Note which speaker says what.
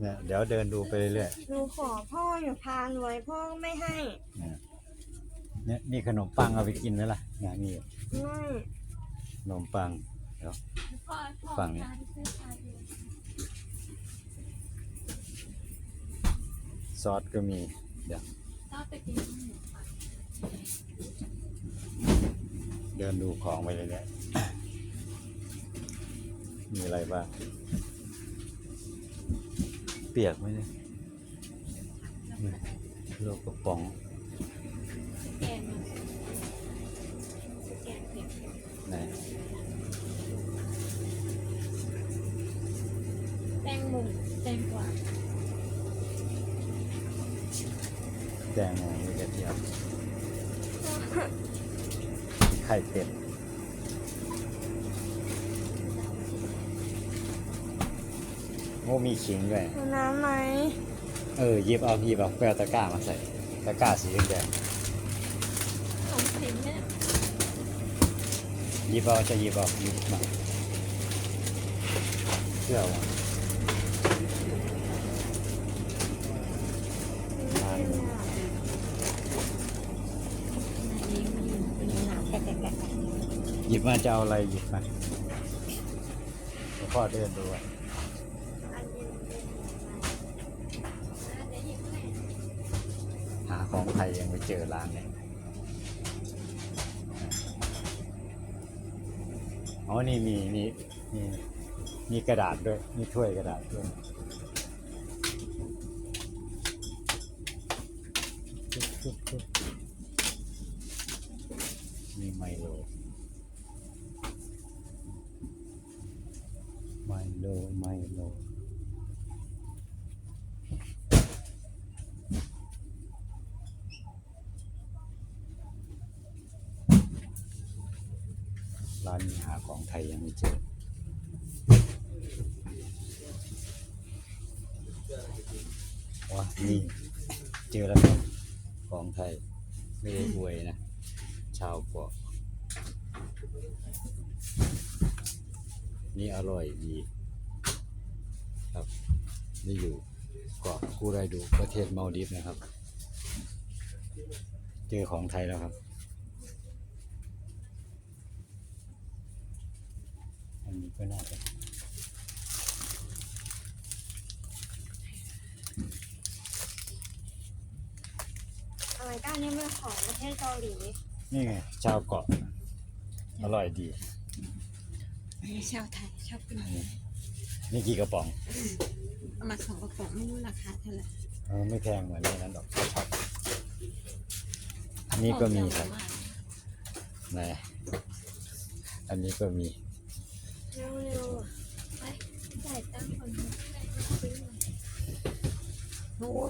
Speaker 1: เนี่ยเดี๋ยวเดินดูไปเรื่อย
Speaker 2: หนูขอพ่ออยู่พารวยพ่อก็ไม่ให้
Speaker 1: ๆเนี่ยเนี่ยนี่ขนมปังเอาไปกินไหมล่ะเนี่ยนี่
Speaker 2: ไม่
Speaker 1: ขนมปังเดี๋ยว
Speaker 3: พ่อพ่อ
Speaker 1: ฝั่งนี้
Speaker 3: การซื้อขายอยู่
Speaker 1: ซอสก็มีเดี๋ยว
Speaker 3: ชอบไปกินขนมปัง
Speaker 1: เดินดูของไปเรื่อยๆมีอะไรบ้าง เปียกไหมเนี่ยนี่โลกกระป๋อง
Speaker 3: แกงอะแกงเผ็ด
Speaker 1: ไหน
Speaker 3: แตงมุมแตงกวา
Speaker 1: แดงโมมีกระเทียมไข่เป็ด อ้มีขิงด้วย
Speaker 2: เอาน้ำไหม
Speaker 1: เออหยิบเอาหยิบเอาไปเอาตะกร้ามาใส่ตะกร้าสีแดง
Speaker 3: ของสิงเนี่ย
Speaker 1: ๆหยิบเอาจะหยิบเอาหยิบมาเชื่อว่า
Speaker 3: ในนี้มี
Speaker 2: เป็นหนาแกะแกะแกะ
Speaker 1: หยิบมาจะเอาอะไรหยิบมาเดี๋ยวพ่อเดินดูอะ ของไทยยังไม่เจอร้านเนี่ยอ๋อนี่มีมีมีมีกระดาษด้วย มีถ้วยกระดาษด้วยมีไมโลไมโลไมโล ร้านนี้หาของไทยยังไม่เจอว้านี่เจอแล้วครับของไทย ไม่ได้อวยนะ ชาวเกาะนี่อร่อยดีครับนี่อยู่เกาะกูไรดูประเทศมาลดิฟนะครับ เจอของไทยแล้วครับ อันนี้ก็น่าจะ
Speaker 2: อะไรก้านนี่เป็นของประเทศเกาหลี
Speaker 1: นี่ไงชาวเกาะ อร่อยดี
Speaker 3: ไม่ชาวไทยชอบกิน
Speaker 1: นี่นี่กี่กระป๋อง
Speaker 3: เอามาสองกระป๋องไม่รู้ราคาเท่าไหร่
Speaker 1: เออไม่แพงเหมือนในนั้นดอกช็อปอันนี้ก็มีครับไหนอันนี้ก็มี
Speaker 2: เร็วๆอะ
Speaker 3: ไปจ่ายตังค์คนเดียวได้ไม่ซื้อหน่อย